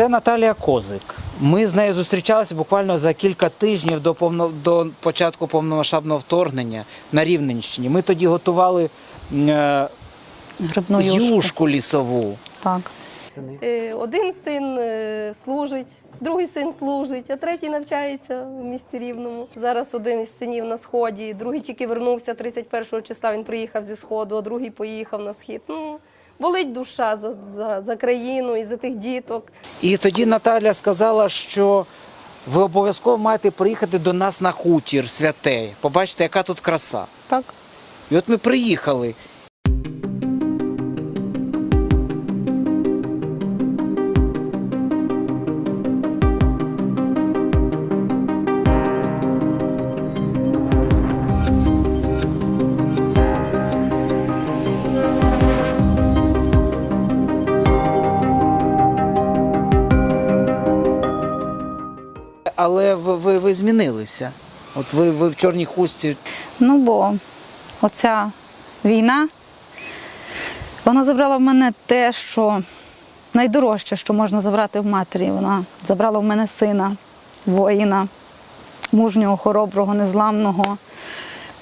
Це Наталія Козик. Ми з нею зустрічалися буквально за кілька тижнів до повно, до початку повномасштабного вторгнення на Рівненщині. Ми тоді готували е, Грибну юшку. юшку лісову. Так. Е, Один син е, служить, другий син служить, а третій навчається в місті Рівному. Зараз один із синів на сході, другий тільки вернувся 31 числа. Він приїхав зі сходу, а другий поїхав на схід. Ну болить душа за, за, за країну і за тих діток. І тоді Наталя сказала, що ви обов'язково маєте приїхати до нас на хутір святей. Побачите, яка тут краса. Так. І от ми приїхали. Але ви, ви, ви змінилися. От ви, ви в чорній хустці. Ну бо оця війна, вона забрала в мене те, що найдорожче, що можна забрати в матері. Вона забрала в мене сина, воїна, мужнього, хороброго, незламного.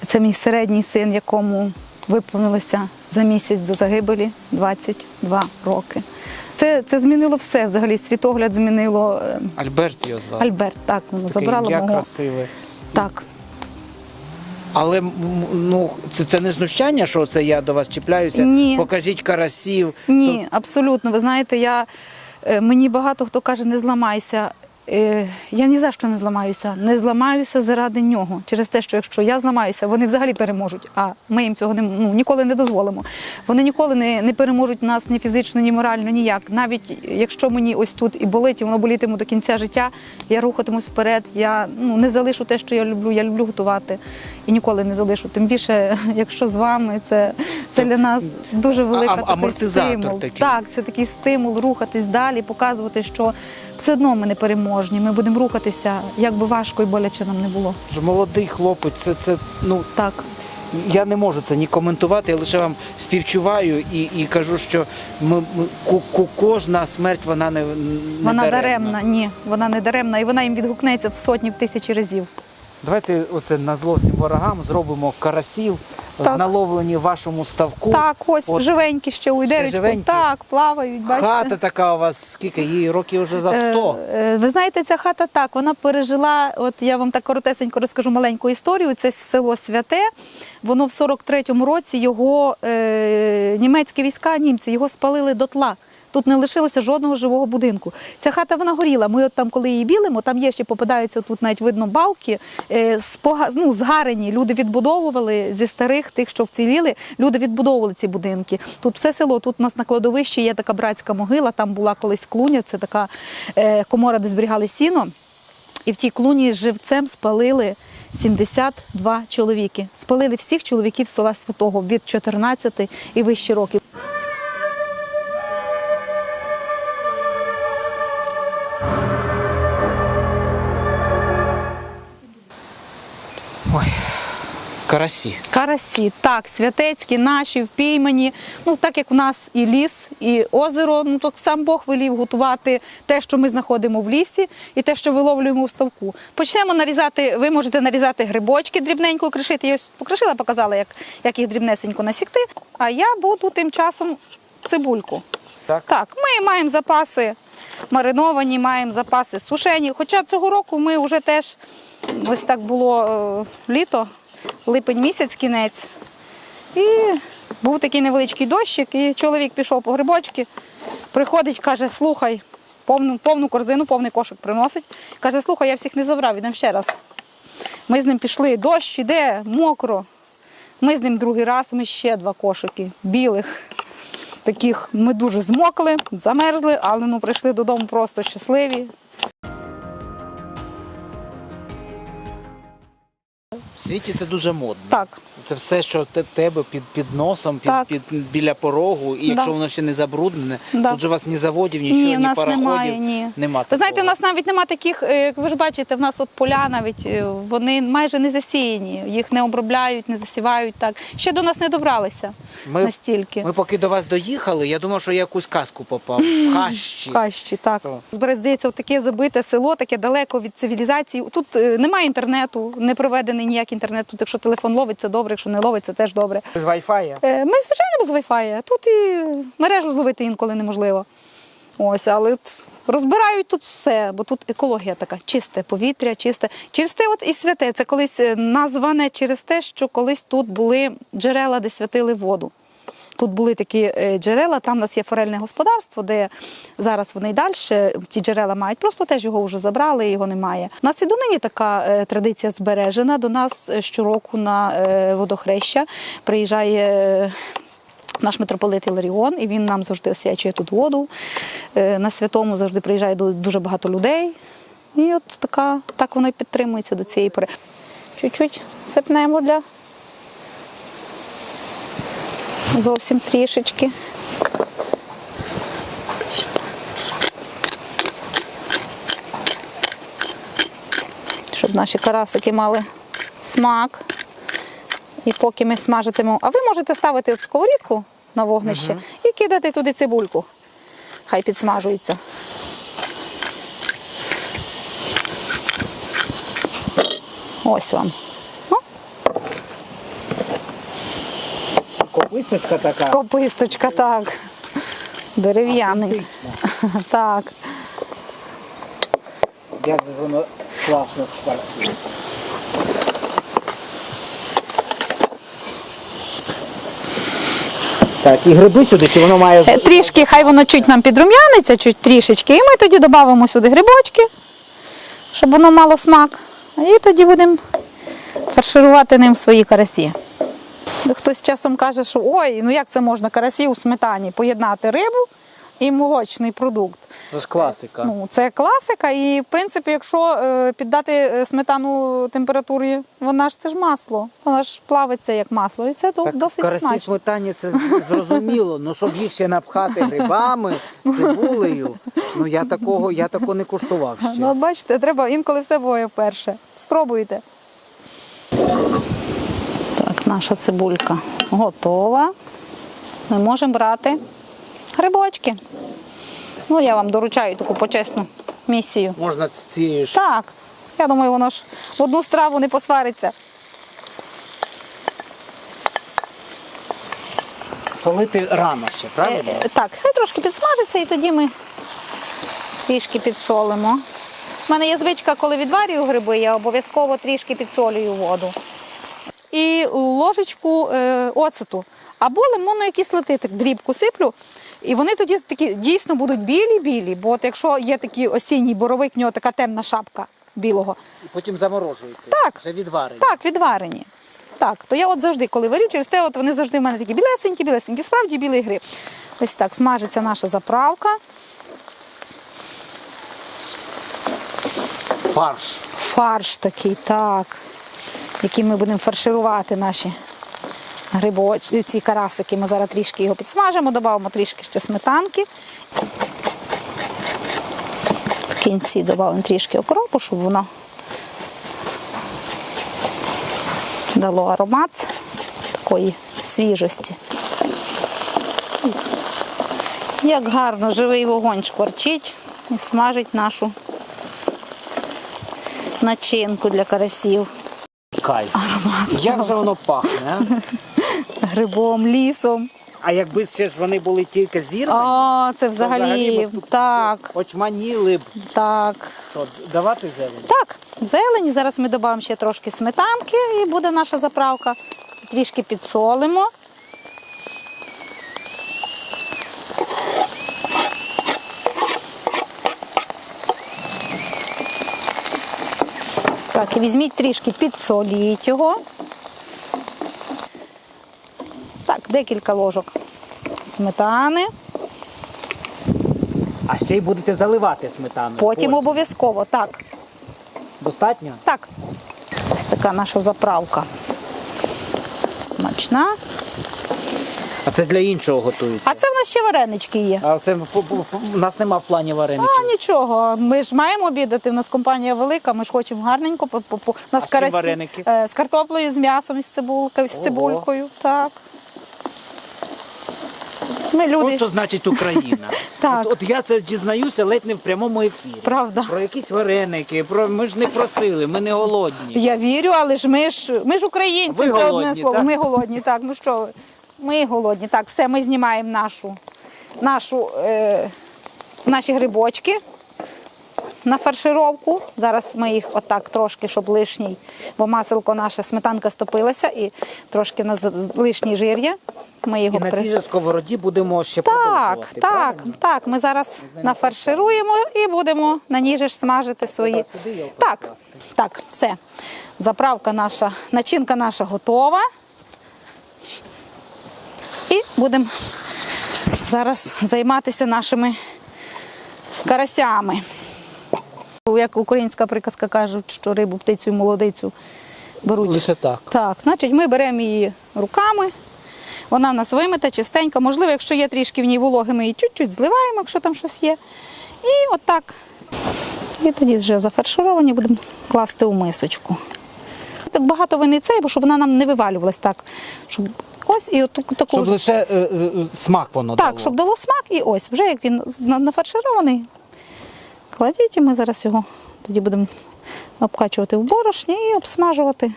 Це мій середній син, якому виповнилося за місяць до загибелі 22 роки. Це, це змінило все, взагалі світогляд змінило. е, Альберт його звав. Альберт, так, воно Таке забрало мого. красиве. Так. Але ну це, це не знущання, що це я до вас чіпляюся. Ні. Покажіть карасів. Ні, абсолютно. Ви знаєте, я, е, мені багато хто каже, не зламайся. Е, Я ні за що не зламаюся. Не зламаюся заради нього. Через те, що якщо я зламаюся, вони взагалі переможуть. А ми їм цього не, ну, ніколи не дозволимо. Вони ніколи не, не переможуть нас ні фізично, ні морально, ніяк. Навіть якщо мені ось тут і болить, і воно болітиме до кінця життя, я рухатимусь вперед. Я ну, не залишу те, що я люблю. Я люблю готувати і ніколи не залишу. Тим більше, якщо з вами, це, це для нас дуже велика А- такий стимул. такий. Так, це такий стимул рухатись далі, показувати, що все одно ми не переможні. Ми будемо рухатися, як би важко і боляче нам не було. Молодий хлопець, це, це ну Так, я не можу це ні коментувати, я лише вам співчуваю і, і кажу, що ми, ми кожна смерть вона не, не вона даремна. даремна. Ні, вона не даремна, і вона їм відгукнеться в сотні, в тисячі разів. Давайте оце на зло всім ворогам зробимо карасів, Так. наловлені в вашому ставку. Так, ось От живенькі ще у ще живенькі? Так, плавають, бачите. Хата така у вас, скільки їй років вже за 100. Е, е, Ви знаєте, ця хата так, вона пережила, от я вам так коротесенько розкажу маленьку історію. Це село Святе. Воно в 43-му році його е, німецькі війська, німці, його спалили дотла. Тут не лишилося жодного живого будинку. Ця хата вона горіла. Ми от там, коли її білимо, там є ще попадаються тут навіть видно балки. Е, ну, згарені. Люди відбудовували зі старих тих, що вціліли. Люди відбудовували ці будинки. Тут все село, тут у нас на кладовищі є така братська могила, там була колись клуня, це така е, комора, де зберігали сіно. І в тій клуні живцем спалили 72 чоловіки. Спалили всіх чоловіків села Святого від 14 і вище років. Карасі. Карасі, так, святецькі, наші, впіймані. Ну, так як у нас і ліс, і озеро, ну так сам Бог велів готувати те, що ми знаходимо в лісі, і те, що виловлюємо в ставку. Почнемо нарізати, ви можете нарізати грибочки дрібненько кришити. Я ось покришила, показала, як, як їх дрібнесенько насікти. А я буду тим часом цибульку. Так? Так, ми маємо запаси мариновані, маємо запаси сушені. Хоча цього року ми вже теж ось так було е, літо, липень місяць, кінець. І був такий невеличкий дощик, і чоловік пішов по грибочки, приходить, каже, слухай, повну, повну корзину, повний кошик приносить. Каже, слухай, я всіх не забрав, ідемо ще раз. Ми з ним пішли, дощ іде, мокро. Ми з ним другий раз, ми ще два кошики білих. Таких ми дуже змокли, замерзли, але ну прийшли додому просто щасливі. Світі це дуже модно. Так. Це все, що те- тебе під, під носом, під, Так. під, біля порогу, і якщо воно ще не забруднене, Да. тут же у вас ні заводів, нічого, ні, Ні, в нас пароходів. немає. Ні. Нема Ви знаєте, у такого. нас навіть немає таких, е, як ви ж бачите, в нас от поля навіть е, вони майже не засіяні, їх не обробляють, не засівають так. Ще до нас не добралися Ми- настільки. Ми поки до вас доїхали, я думав, що я якусь казку попав. В Хащі. Хащі, так. Так. Зберець, здається, от таке забите село, таке далеко від цивілізації. Тут е, немає інтернету, не проведений ніяк інтернет. Тут, якщо телефон ловить, це добре, якщо не ловить, це теж добре. З Wi-Fi? Е, Ми, звичайно, без Wi-Fi. Тут і мережу зловити інколи неможливо. Ось, але розбирають тут все, бо тут екологія така, чисте повітря, чисте. Через те, от і святе. Це колись е, назване через те, що колись тут були джерела, де святили воду. Тут були такі е, джерела, там у нас є форельне господарство, де зараз вони й далі ті джерела мають. Просто теж його вже забрали, його немає. У нас і донині така е, традиція збережена. До нас е, щороку на водохреща приїжджає. Наш митрополит Іларіон, і він нам завжди освячує тут воду. На святому завжди приїжджає дуже багато людей. І от така, так воно і підтримується до цієї пори. Чуть-чуть сипнемо для зовсім трішечки. Щоб наші карасики мали смак. І поки ми смажитимо, а ви можете ставити от сковорідку на вогнище і кидати туди цибульку. Хай підсмажується. Ось вам. Копиточка така. Кописточка, так. Дерев'яний. Так. Як же воно класно спрацює. Так, і гриби сюди, чи воно має Е, Трішки, хай воно чуть нам підрум'яниться, чуть трішечки. І ми тоді додамо сюди грибочки, щоб воно мало смак. І тоді будемо фарширувати ним свої карасі. Хтось часом каже, що ой, ну як це можна карасі у сметані поєднати рибу і молочний продукт. Це ж класика. Ну, це класика, і в принципі, якщо е, піддати е, сметану температурі, вона ж це ж масло, вона ж плавиться як масло, і це так, досить карасі смачно. сметані це зрозуміло, ну щоб їх ще напхати грибами, цибулею, ну я такого, я такого не куштував ще. Ну, бачите, треба інколи все буває вперше. Спробуйте. Наша цибулька готова. Ми можемо брати грибочки. Ну, я вам доручаю таку почесну місію. Можна цією ж Так, я думаю, воно ж в одну страву не посвариться. солити рано ще, правильно? Е, Так, хай трошки підсмажиться і тоді ми трішки підсолимо. У мене є звичка, коли відварюю гриби, я обов'язково трішки підсолюю воду. І ложечку е, оцету або лимонної кислоти, так дрібку сиплю. І вони тоді такі дійсно будуть білі-білі, бо от якщо є такий осінній боровик, в нього така темна шапка білого. І потім заморожуєте. Так. Вже відварені. Так, відварені. Так, то я от завжди, коли варю, через те, от вони завжди в мене такі білесенькі, білесенькі, справді білий гриб. Ось так, смажиться наша заправка. Фарш. Фарш такий, так, який ми будемо фарширувати наші грибочки, ці карасики. Ми зараз трішки його підсмажимо, додамо трішки ще сметанки. В кінці додамо трішки окропу, щоб воно дало аромат такої свіжості. Як гарно живий вогонь шкварчить і смажить нашу начинку для карасів. Кайф. Як же воно пахне, а? Грибом, лісом. А якби ще ж вони були тільки зірвані, О, це то взагалі. б тут Так, очманіли б. так. То давати зелень? Так, зелень. Зараз ми додамо ще трошки сметанки і буде наша заправка. Трішки підсолимо. Так, візьміть трішки підсоліть його. Так, декілька ложок сметани. А ще й будете заливати сметаною. Потім обов'язково. Так, Достатньо? так. Ось така наша заправка. Смачна. А це для іншого готують. А це в нас ще варенички є. А це по- по- по- у нас нема в плані вареників. А нічого, ми ж маємо обідати. У нас компанія велика, ми ж хочемо гарненько. по- по- по- з чим карасі вареники? е, з картоплею, з м'ясом, з цибулкою, з Ого. цибулькою. Так. Ми люди. От що значить Україна. Так. От, от я це дізнаюся ледь не в прямому ефірі. Правда. Про якісь вареники, про ми ж не просили, ми не голодні. Я вірю, але ж ми ж ми ж українці, Ви це одне голодні, слово. так? Ми голодні, так. Ну що ви? Ми голодні. Так, все, ми знімаємо нашу, нашу, е, наші грибочки на фаршировку. Зараз ми їх отак трошки, щоб лишній, бо маселко наше сметанка стопилася і трошки в нас лишній жир є. Ми його І на при- цій же сковороді будемо ще так, продовжувати. так, правильно? так. Ми зараз нафаршируємо і будемо на ній же ж смажити свої. Треба сюди його Так, покласти. так, все. Заправка наша, начинка наша готова. Будемо зараз займатися нашими карасями. Як українська приказка кажуть, що рибу, птицю і молодицю беруть Лише так. так, значить, ми беремо її руками. Вона в нас вимита, чистенька. Можливо, якщо є трішки в ній вологи, ми її чуть-чуть зливаємо, якщо там щось є. І отак. І тоді вже зафаршировані будемо класти у мисочку. Так багато ви не цей, бо щоб вона нам не вивалювалась так. Щоб ось і оту таку. Щоб лише е, е, смак воно Так, дало. щоб дало смак, і ось, вже як він нафарширований, кладіть, і ми зараз його тоді будемо обкачувати в борошні і обсмажувати.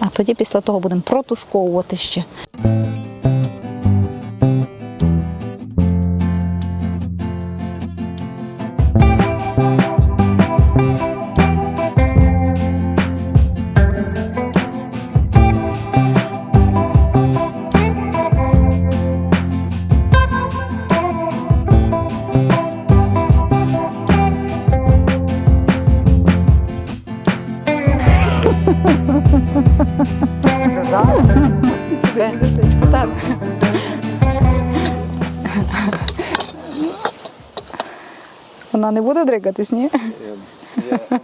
А тоді після того будемо протушковувати ще. Дригатись, ні?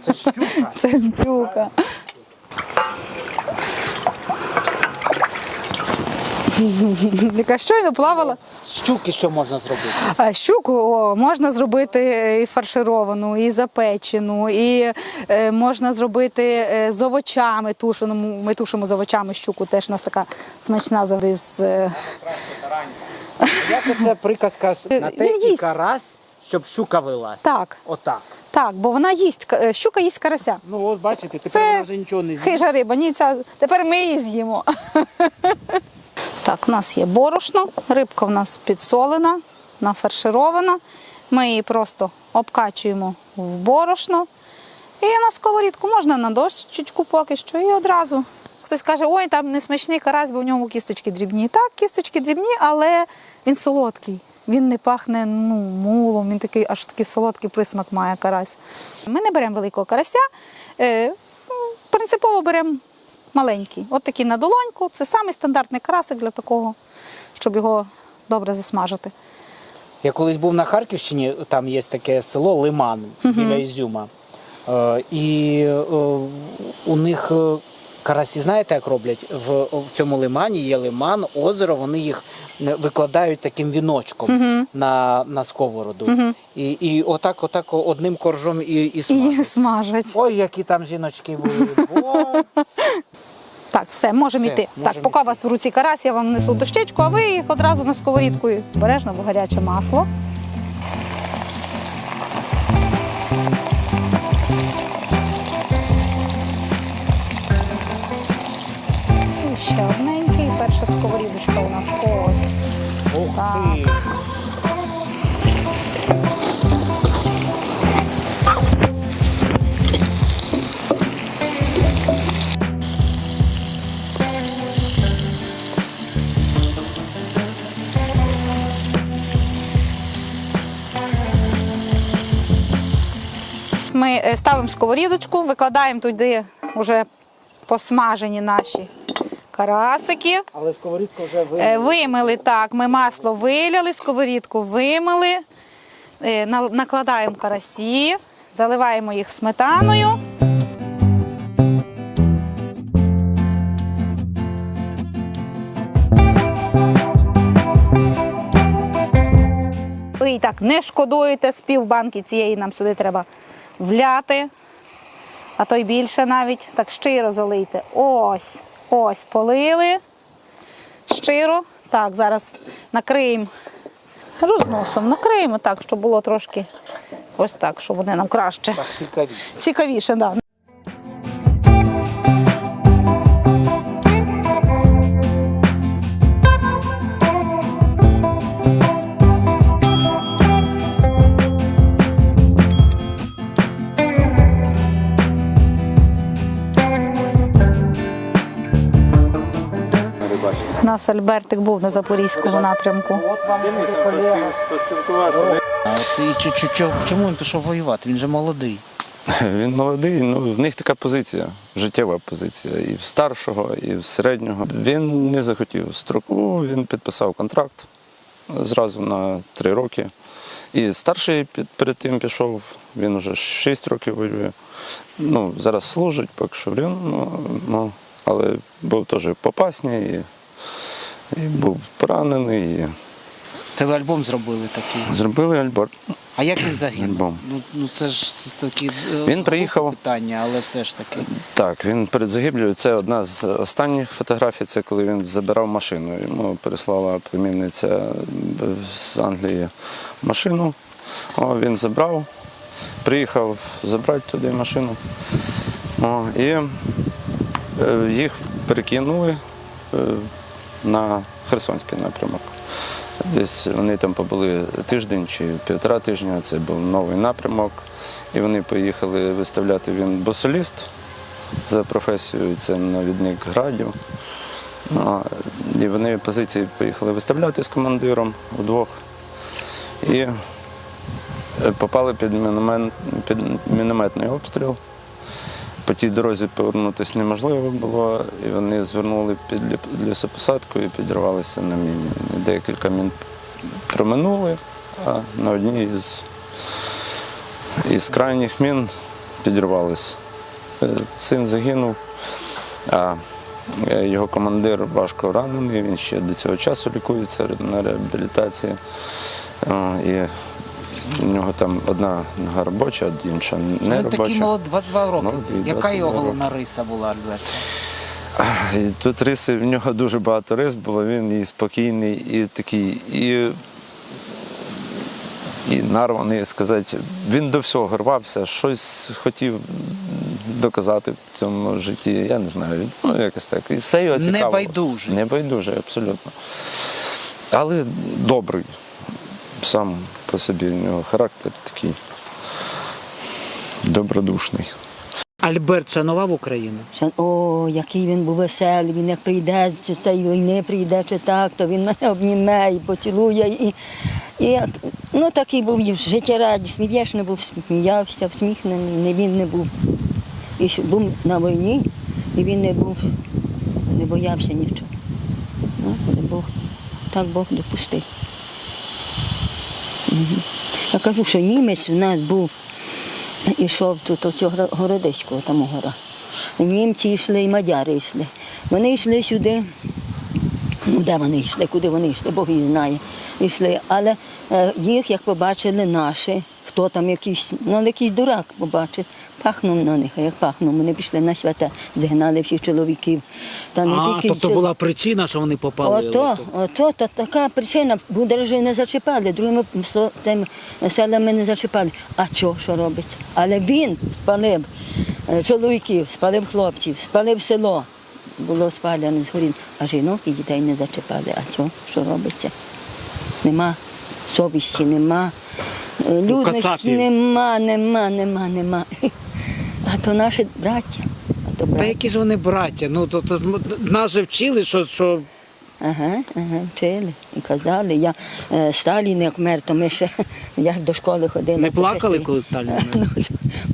Це щука. Це щука. Яка щойно плавала. Щуки що можна зробити? А щуку о, можна зробити і фаршировану, і запечену, і е, можна зробити е, з овочами тушеному. Ми тушимо з овочами щуку, теж у нас така смачна завжди з. е, Як це приказка на те і карась, щоб щука вилась? Так, Отак. так, бо вона їсть, е, щука їсть карася. Ну от бачите, тепер Це вона вже нічого не з'їсть. Хижа риба, ні, ця тепер ми її з'їмо. Так, у нас є борошно, рибка в нас підсолена, нафарширована. Ми її просто обкачуємо в борошно. І на сковорідку можна на дощечку поки що, і одразу. Хтось каже, ой, там не смачний карась, бо в ньому кісточки дрібні. Так, кісточки дрібні, але він солодкий. Він не пахне ну, мулом, він такий аж такий солодкий присмак має карась. Ми не беремо великого карася, е, принципово беремо маленький. От такий на долоньку. Це самий стандартний карасик для такого, щоб його добре засмажити. Я колись був на Харківщині, там є таке село Лиман біля Ізюма. Е, і е, у них е, карасі, знаєте, як роблять? В, в цьому лимані є лиман, озеро, вони їх е, викладають таким віночком на, на сковороду. І, і отак, отак одним коржом і, і І смажать. смажать. Ой, які там жіночки були. Бо... Так, все, можемо Все, йти. так, поки у вас в руці карась, я вам несу дощечку, а ви їх одразу на сковорідку бережно, бо гаряче масло. І ще одненький. Перша сковорідочка у нас ось. Ух ти! Ми е, ставимо сковорідочку, викладаємо туди вже посмажені наші карасики. Але сковорідку вже вимили. Е, вимили, так. Ми масло виляли, сковорідку вимили, е, накладаємо карасі, заливаємо їх сметаною. Ви і так не шкодуєте, з пів цієї нам сюди треба вляти, а то й більше навіть. Так щиро залийте. Ось ось, полили. Щиро. Так, зараз накриємо розносом. Накриємо так, щоб було трошки ось так, щоб вони нам краще. Так, цікавіше. Цікавіше, так. Да. Нас Альбертик був на Запорізькому напрямку. От вам і. Чому він пішов воювати? Він же молодий. Він молодий, ну в них така позиція, життєва позиція. І в старшого, і в середнього. Він не захотів строку, він підписав контракт зразу на три роки. І старший під- перед тим пішов, він уже 6 років воює. Ну, зараз служить, поки що він, ну, ну, але був теж в Попасні і, і був поранений. І Це ви альбом зробили такий. зробили альбом. А як він загинув? Альбом. Ну, ну це ж це такі е, Він приїхав. питання, але все ж таки. Так, він перед загиблею. Це одна з останніх фотографій. Це коли він забирав машину. Йому переслала племінниця е, з Англії машину. О, він забрав, приїхав забрати туди машину. О, і е, їх перекинули на Херсонський напрямок. Десь вони там побули тиждень чи півтора тижня, це був новий напрямок. І вони поїхали виставляти він босоліст за професією, це навідник градів. Ну, І вони позиції поїхали виставляти з командиром удвох. І е, попали під, міномет, під мінометний обстріл. По тій дорозі повернутися неможливо було, і вони звернули під лісопосадку і підірвалися на міні. Декілька мін проминули, а на одній із, із крайніх мін підірвалися. Е, Син загинув, а е, його командир важко ранений, він ще до цього часу лікується на реабілітації. І у нього там одна нога робоча, інша не Ну, такий молодий, 22 роки. Молодий, Яка 22 його головна риса була, Альберт? Тут риси, в нього дуже багато рис було. Він і спокійний, і такий, і, і нарваний, сказати. Він до всього рвався, щось хотів доказати в цьому житті. Я не знаю. Ну, якось так. І все його цікавило. Небайдужий. Небайдужий, абсолютно. Але добрий. Сам по собі в нього характер такий добродушний. Альберт шанував Україну. О, який він був веселий, він як прийде з цієї війни, прийде чи так, то він мене обніме і поцілує. І, і, ну, такий був життєрадісний, вічно був, сміявся, всміхнений, не він не був. І що був на війні, і він не був, не боявся нічого. Ну, Бог, так Бог допустив. Я кажу, що німець у нас був ішов тут цього городиського там гора. Німці йшли і мадяри йшли. Вони йшли сюди. Ну, де вони йшли, куди вони йшли, Бог їх знає. Йшли. Але е, їх, як побачили наші, хто там якийсь, ну якийсь дурак побачив, пахнув на них, а як пахнув, вони пішли на святе, згнали всіх чоловіків. Та не А, тільки тобто чол- була причина, що вони попали. Ото, ото та така причина, держави не зачіпали, другими сло- тим селами не зачіпали. А що, що робиться? Але він спалив е, чоловіків, спалив хлопців, спалив село. Було спалене згорін, а жінок і дітей не зачіпали. А що, що робиться? Нема совісті, нема. Людності кацапів. нема, нема, нема, нема. А то наші браття. А то Та браття. які ж вони браття? Ну то, то нас же вчили, що, що Ага, ага, вчили і казали. Я е, Сталін як мер, то ми ще я ж до школи ходила. не плакали, коли Сталін. Ну,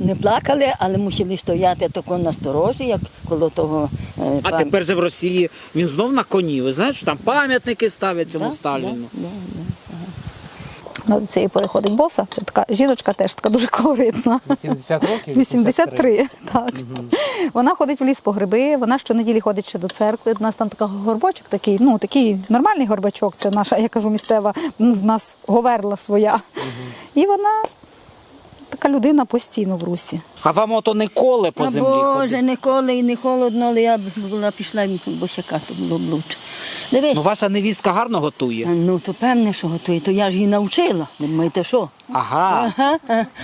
не плакали, але мусили стояти тако на сторожі, як коло того. е, А пам- тепер же в Росії він знов на коні. Ви знаєте, що там пам'ятники ставлять цьому Да, Сталіну. да, да, Вона до цієї пори ходить боса. Це така жіночка теж така дуже колоритна. 80 років? 83, так. Вона ходить в ліс по гриби, вона щонеділі ходить ще до церкви. У нас там така горбочок такий, ну такий нормальний горбачок, це наша, я кажу, місцева, ну, в нас говерла своя. І вона така людина постійно в русі. А вам ото не коле по А землі Боже, ходить? ніколи і не холодно, але я б була пішла в босяка, то було б лучше. Дивись, Ну ваша невістка гарно готує. ну то певне, що готує, то я ж її навчила. Ви думаєте, що? Ага.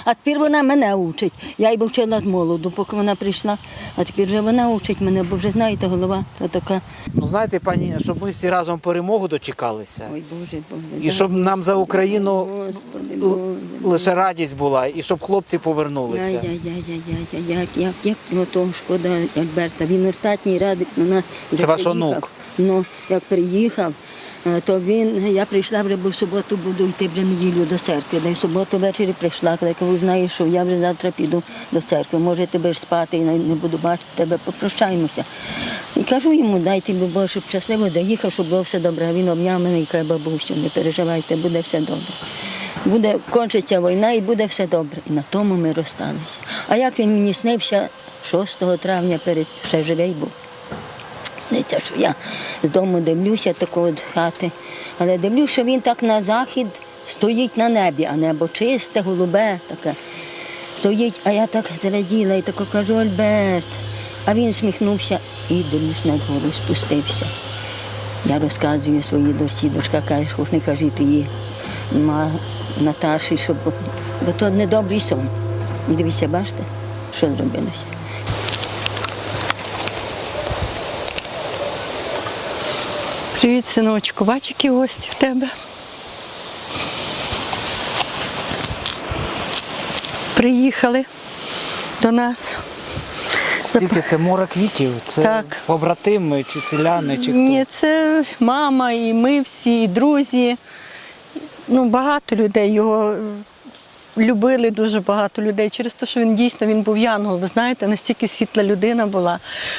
А тепер вона мене учить. Я її вчила з молоду, поки вона прийшла. А тепер вже вона учить мене, бо вже знаєте, голова то така. Ну знаєте, пані, щоб ми всі разом перемогу дочекалися. Ой, Боже, Боже. І щоб нам за Україну Господи, Боже. лише радість була, і щоб хлопці повернулися. Я-я-я-я-я, як, як, як, ну то шкода Альберта. Він останній радик на нас. Це ваш онук? Ну, як приїхав, е, то він, я прийшла вже, бо в суботу буду йти вже неділю до церкви. Й в суботу ввечері прийшла, коли знаєш, що я вже завтра піду до церкви. Може, тебе ж спати і не буду бачити тебе, попрощаємося. І кажу йому, дайте Бог, щоб щасливо заїхав, щоб було все добре. Він обняв мене і каже, бабусю, не переживайте, буде все добре. Буде кончиться війна і буде все добре. І на тому ми розсталися. А як він мені снився 6 травня перед ще живий був. Дивіться, що я з дому дивлюся такого хати, але дивлюся, що він так на захід стоїть на небі, а небо чисте, голубе таке. Стоїть, а я так зраділа і тако кажу, Альберт. А він сміхнувся і дивлюсь над гору спустився. Я розказую своїй дочці, дочка каже, що не кажіть її ма Наташі, щоб, бо то недобрий сон. І дивіться, бачите, що зробилося. Привіт, синочку. Бач, які гості в тебе. Приїхали до нас. Скільки це море квітів? Це Так. побратими чи селяни, чи хто? Ні, це мама, і ми всі, і друзі. Ну, багато людей його любили, дуже багато людей. Через те, що він дійсно він був янгол. Ви знаєте, настільки світла людина була.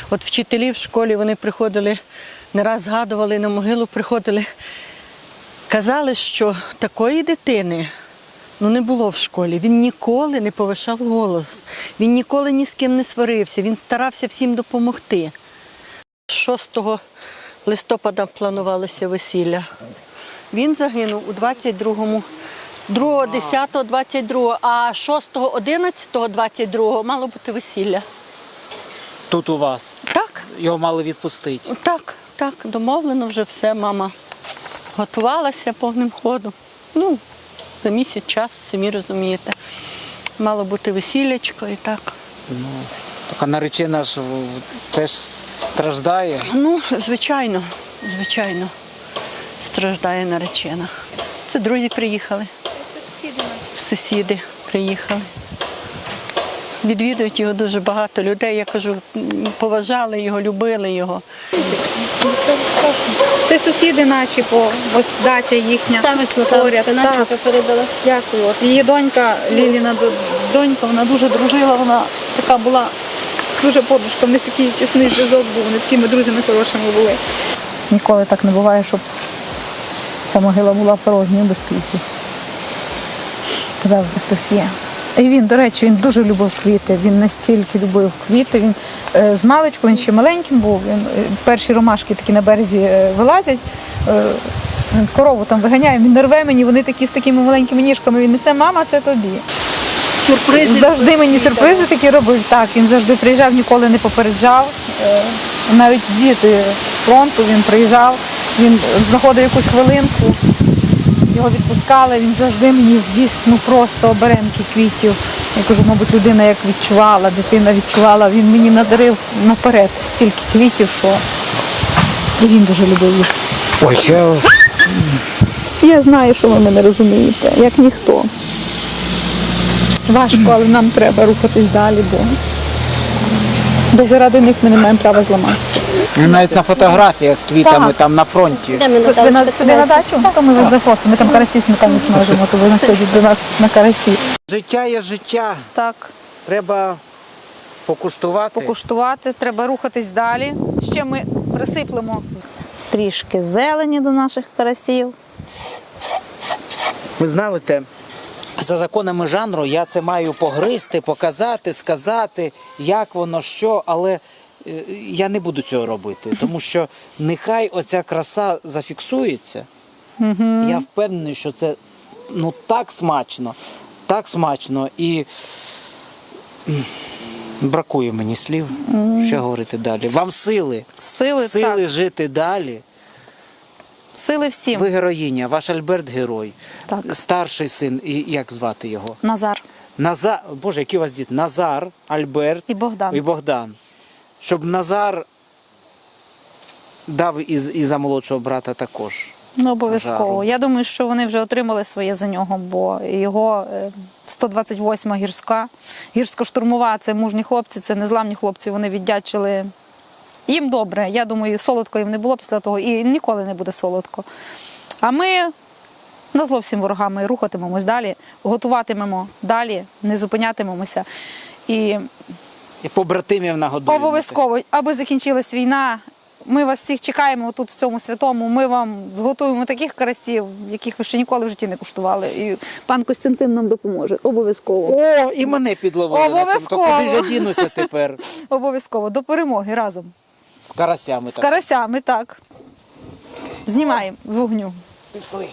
От вчителі в школі вони приходили, не раз згадували на могилу, приходили. Казали, що такої дитини ну, не було в школі. Він ніколи не повишав голос, він ніколи ні з ким не сварився, він старався всім допомогти. 6 листопада планувалося весілля. Він загинув у 22-му, 2, 10, 22, а 6, 11, 22 мало бути весілля. Тут у вас. Так, Його мали відпустити. так, так, домовлено вже все, мама готувалася повним ходом. Ну, за місяць часу, самі розумієте. Мало бути весіллячко і так. Ну, така наречена ж теж страждає. Ну, звичайно, звичайно, страждає наречена. Це друзі приїхали. Це сусіди наші. Сусіди приїхали. Відвідують його дуже багато людей. Я кажу, поважали його, любили його. Це сусіди наші, по ось дача їхня. Саме поряд. Так. передала. Дякую. От її донька, Ліліна донька, вона дуже дружила, вона така була дуже подружка, в них такий тісний зв'язок був, вони такими друзями хорошими були. Ніколи так не буває, щоб ця могила була порожньою без квітів. Завжди хтось є. І він, до речі, він дуже любив квіти. Він настільки любив квіти. Він е, з маличку, він ще маленьким був. Він, е, перші ромашки такі на березі е, вилазять. Е, він корову там виганяє, він не рве мені, вони такі з такими маленькими ніжками. Він несе, мама, це тобі. Сюрпризи. Завжди мені сюрпризи такі робив. Так, він завжди приїжджав, ніколи не попереджав. Е, Навіть звідти з фронту він приїжджав, він знаходив якусь хвилинку, його відпускали, він завжди мені віз ну просто оберемки квітів. Я кажу, мабуть, людина як відчувала, дитина відчувала, він мені надарив наперед стільки квітів, що і він дуже любив їх. Ой, я Я знаю, що ви мене розумієте, як ніхто. Важко, але нам треба рухатись далі, бо, бо заради них ми не маємо права зламатися. Навіть на фотографіях з квітами Так. там на фронті. Ви на, сюди на дачу, то ми вас запросимо. Ми там карасі сметані смажимо, то ви насидіть до нас на карасі. Життя є життя. Так, Треба покуштувати. покуштувати, треба рухатись далі. Ще ми присиплемо трішки зелені до наших карасів. Ви знаєте, за законами жанру я це маю погризти, показати, сказати, як воно що, але я не буду цього робити, тому що нехай оця краса зафіксується. Я впевнений, що це ну так смачно, так смачно і бракує мені слів. Що говорити далі? Вам сили, Сили, сили так. жити далі. Сили всім. Ви героїня, ваш Альберт герой. Так. Старший син, і як звати його? Назар Назар, Боже, які у вас діти? Назар, Альберт і Богдан. і Богдан. Щоб Назар дав і, і за молодшого брата також. Ну, обов'язково. Я думаю, що вони вже отримали своє за нього, бо його е, 128 гірська, гірсько-штурмова це мужні хлопці, це незламні хлопці. Вони віддячили. Їм добре. Я думаю, солодко їм не було після того і ніколи не буде солодко. А ми на зло всім ворогами рухатимемось далі, готуватимемо далі, не зупинятимемося. І І побратимів нагодуємо. Обов'язково, аби закінчилась війна. Ми вас всіх чекаємо тут в цьому святому. Ми вам зготуємо таких карасів, яких ви ще ніколи в житті не куштували. І пан Костянтин нам допоможе. Обов'язково. О, і мене підловили. цьому. То Обов'язково. куди ж я дінуся тепер? Обов'язково. До перемоги разом. З карасями. З так. карасями, так. Знімаємо з вогню. Пішли.